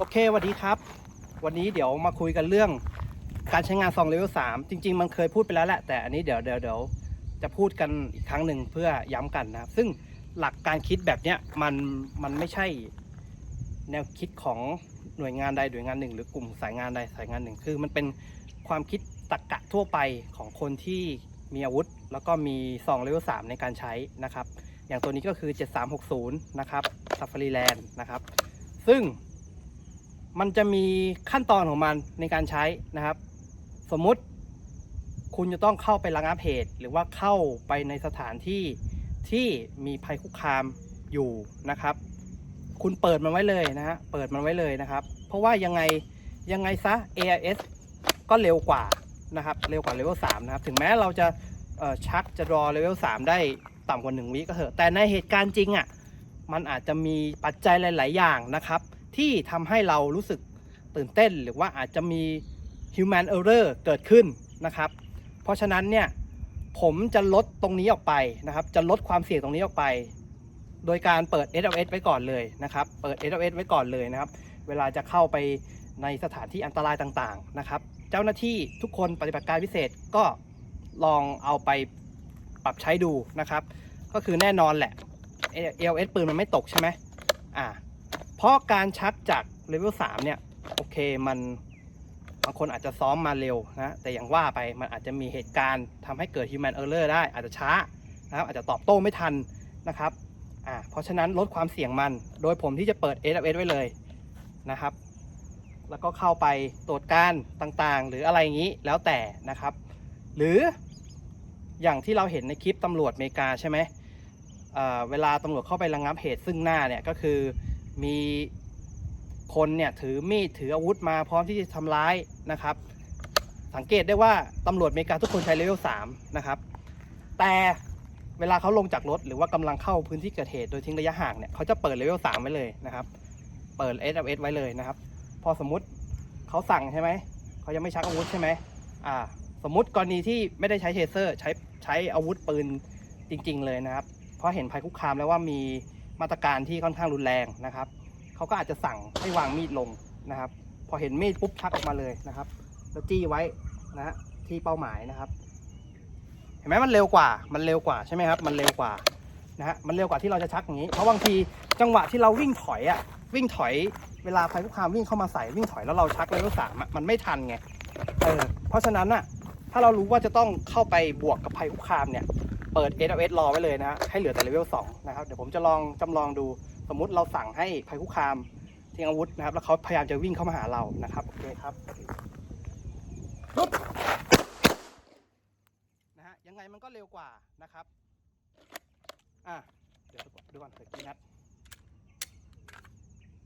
โอเคสวัสดีครับ วันนี้เดี๋ยวมาคุยกันเรื่องการใช้งานซองเลเวล3จริง ๆ มันเคยพูดไปแล้วแหละ แต่อันนี้เดี๋ยวเดี๋ยวเดี๋ยวจะพูดกันอีกครั้งหนึ่งเพื่อย้ำกันนะครับ ซึ่งหลักการคิดแบบเนี้ยมันมันไม่ใช่แนวคิดของหน่วยงานใดหน่วยงานหนึ่ง หรือกลุ่มสายงานใดสายงานหนึ่ง คือมันเป็นความคิดตรรกะทั่วไปของคนที่มีอาวุธ แล้วก็มีซองเลเวล3ในการใช้นะครับ อย่างตัวนี้ก็คือ 7360 นะครับ Safari Land นะครับ ซึ่ง มันจะมีขั้นตอนของมันในการใช้นะครับ สมมุติคุณจะต้องเข้าไประงับเหตุ หรือว่าเข้าไปในสถานที่ที่มีภัยคุกคามอยู่นะครับ คุณเปิดมันไว้เลยนะฮะเปิดมันไว้เลยนะครับ เพราะว่ายังไงยังไงซะ AIS ก็เร็วกว่านะครับ เร็วกว่าเลเวล3นะครับ ถึงแม้เราจะชักจะรอเลเวล3ได้ต่ำกว่า 1 วิก็เถอะ แต่ในเหตุการณ์จริงอะ่ะ มันอาจจะมีปัจจัยหลาย ๆ อย่างนะครับ ที่ทำให้เรารู้สึกตื่นเต้น หรือว่าอาจจะมี human error เกิดขึ้นนะครับ เพราะฉะนั้นเนี่ยผมจะลดตรงนี้ออกไปนะครับ จะลดความเสี่ยงตรงนี้ออกไป โดยการเปิด SLS ไว้ก่อนเลยนะครับ เปิด SLS ไว้ก่อนเลยนะครับ เวลาจะเข้าไปในสถานที่อันตรายต่างๆนะครับ เจ้าหน้าที่ทุกคนปฏิบัติการพิเศษก็ลองเอาไปปรับใช้ดูนะครับ ก็คือแน่นอนแหละ ALS ปืนมันไม่ตกใช่ไหมอ่า เพราะการชักจากเลเวล3เนี่ยโอเคมันบางคนอาจจะซ้อมมาเร็วนะแต่อย่างว่าไปมันอาจจะมีเหตุการณ์ทำให้เกิด human error ได้อาจจะช้านะครับอาจจะตอบโต้ไม่ทันนะครับอ่าเพราะฉะนั้นลดความเสี่ยงมัน โดยผมที่จะเปิด AWS ไว้เลยนะครับ แล้วก็เข้าไปตรวจการต่างๆ หรืออะไรอย่างนี้แล้วแต่นะครับ หรืออย่างที่เราเห็นในคลิปตำรวจอเมริกาใช่ไหมเเวลาตำรวจเข้าไประงับเหตุซึ่งหน้าเนี่ยก็คือ มีคนเนี่ยถือมีดถืออาวุธมาพร้อมที่จะทำร้ายนะครับ สังเกตได้ว่าตำรวจอเมริกาทุกคนใช้เลเวล3นะครับ แต่เวลาเขาลงจากรถหรือว่ากำลังเข้าพื้นที่เกิดเหตุโดยทิ้งระยะห่างเนี่ยเขาจะเปิดเลเวล3ไว้เลยนะครับ เปิด SLS ไว้เลยนะครับ พอสมมติเขาสั่งใช่ไหม เขายังไม่ชักอาวุธใช่ไหมอ่า สมมติกรณีที่ไม่ได้ใช้เทเซอร์ใช้ใช้อาวุธปืนจริง ๆ เลยนะครับ เพราะเห็นภัยคุกคามแล้วว่ามี มาตรการที่ค่อนข้างรุนแรงนะครับเขาก็อาจจะสั่งให้วางมีดลงนะครับ พอเห็นมีดปุ๊บชักออกมาเลยนะครับ แล้วจี้ไว้นะฮะที่เป้าหมายนะครับ เห็นไหมมันเร็วกว่า มันเร็วกว่าใช่ไหมครับ มันเร็วกว่านะฮะมันเร็วกว่าที่เราจะชักอย่างนี้ เพราะบางทีจังหวะที่เราวิ่งถอยอะวิ่งถอยเวลาภัยคุกคามวิ่งเข้ามาใส่วิ่งถอยแล้วเราชักเลเวลสามมันไม่ทันไงเออเพราะฉะนั้นอะถ้าเรารู้ว่าจะต้องเข้าไปบวกกับภัยคุกคามเนี่ย เปิด SLS รอไว้เลยนะฮะให้เหลือแต่เลเวล2นะครับเดี๋ยวผมจะลองจำลองดูสมมุติเราสั่งให้ภัยคุกคามทิ้งอาวุธนะครับ แล้วเขาพยายามจะวิ่งเข้ามาหาเรานะครับโอเคครับนะฮะยังไงมันก็เร็วกว่านะครับอะเดี๋ยวดูก่อนเกิดกี่นัด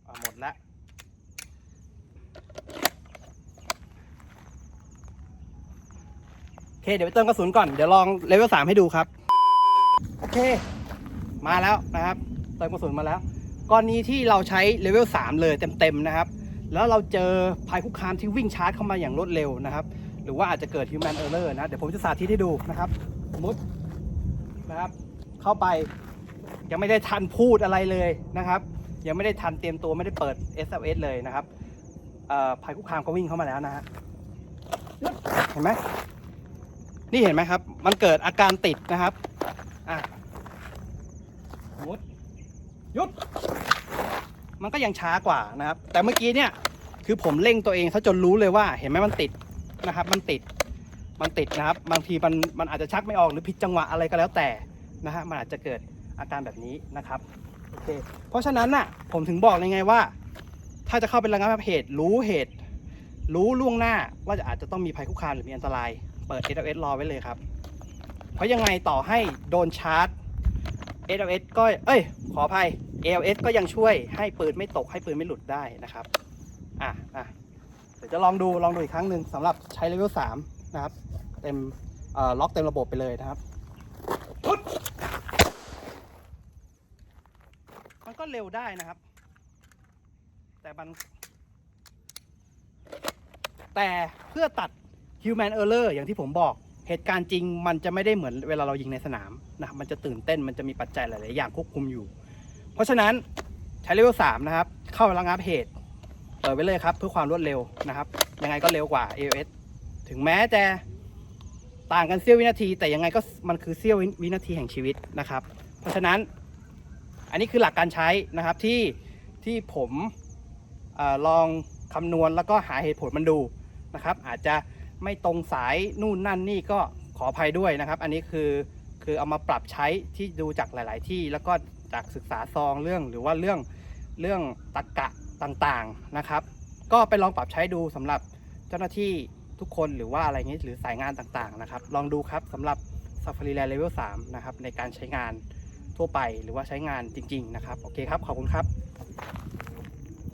อะหมดแล้วโอเคเดี๋ยวไปเติมกระสุนก่อน เดี๋ยวลองเลเวลสามให้ดูครับ โอเค มาแล้วนะครับเติมกระสุนมาแล้วกรณีที่เราใช้เลเวล3เลยเต็มๆนะครับ แล้วเราเจอภัยคุกคามที่วิ่งชาร์จเข้ามาอย่างรวดเร็วนะครับ หรือว่าอาจจะเกิด human error นะ เดี๋ยวผมจะสาธิตให้ดูนะครับ สมมตินะครับ เข้าไปยังไม่ได้ทันพูดอะไรเลยนะครับ ยังไม่ได้ทันเตรียมตัวไม่ได้เปิด SLS เลยนะครับภัยคุกคามก็วิ่งเข้ามาแล้วนะฮะเห็นไหมนี่เห็นไหมครับ มันเกิดอาการติดนะครับ อะสมมติหยุด มันก็ยังช้ากว่านะครับ แต่เมื่อกี้เนี่ย คือผมเร่งตัวเองซะจนรู้เลยว่า เห็นไหมมันติดนะครับ มันติด มันติดนะครับ บางทีมันมันอาจจะชักไม่ออกหรือผิดจังหวะอะไรก็แล้วแต่นะฮะ มันอาจจะเกิดอาการแบบนี้นะครับ โอเค เพราะฉะนั้นน่ะ ผมถึงบอกเลยไงว่า ถ้าจะเข้าไประงับเหตุ รู้เหตุ รู้ล่วงหน้าว่าจะอาจจะต้องมีภัยคุกคามหรือมีอันตราย เปิด SLS รอไว้เลยครับ เพราะยังไงต่อให้โดนชาร์จ LS ก็ เอ้ย ขออภัย ALS ก็ยังช่วยให้ปืนไม่ตกให้ปืนไม่หลุดได้นะครับ อะอะเดี๋ยวจะลองดู ลองดูอีกครั้งหนึ่งสำหรับใช้เลเวล3นะครับ เต็มเอ่อล็อกเต็มระบบไปเลยนะครับปุ๊บมันก็เร็วได้นะครับ แต่มัน แต่เพื่อตัด human error อย่างที่ผมบอก เหตุการณ์จริงมันจะไม่ได้เหมือนเวลาเรายิงในสนามนะครับมันจะตื่นเต้นมันจะมีปัจจัยหลาย ๆ อย่างควบคุมอยู่ เพราะฉะนั้นใช้เลเวล3นะครับ เข้าระงับเหตุเปิดไว้เลยครับ เพื่อความรวดเร็วนะครับ ยังไงก็เร็วกว่า iOS ถึงแม้จะต่างกันเสี้ยววินาที แต่ยังไงก็มันคือเสี้ยววินาทีแห่งชีวิตนะครับ เพราะฉะนั้นอันนี้คือหลักการใช้นะครับที่ที่ผมอลองคำนวณแล้วก็หาเหตุผลมันดูนะครับ อาจจะ ไม่ตรงสายนู่นนั่นนี่ก็ขออภัยด้วยนะครับ อันนี้คือคือเอามาปรับใช้ที่ดูจากหลาย ๆ ที่แล้วก็จากศึกษาซองเรื่องหรือว่าเรื่องเรื่องตรรกะต่างๆนะครับ ก็ไปลองปรับใช้ดูสำหรับเจ้าหน้าที่ทุกคนหรือว่าอะไรเงี้ยหรือสายงานต่างๆนะครับ ลองดูครับสำหรับ Safari Land Level 3 นะครับ ในการใช้งานทั่วไปหรือว่าใช้งานจริง ๆ นะครับ โอเคครับ ขอบคุณครับ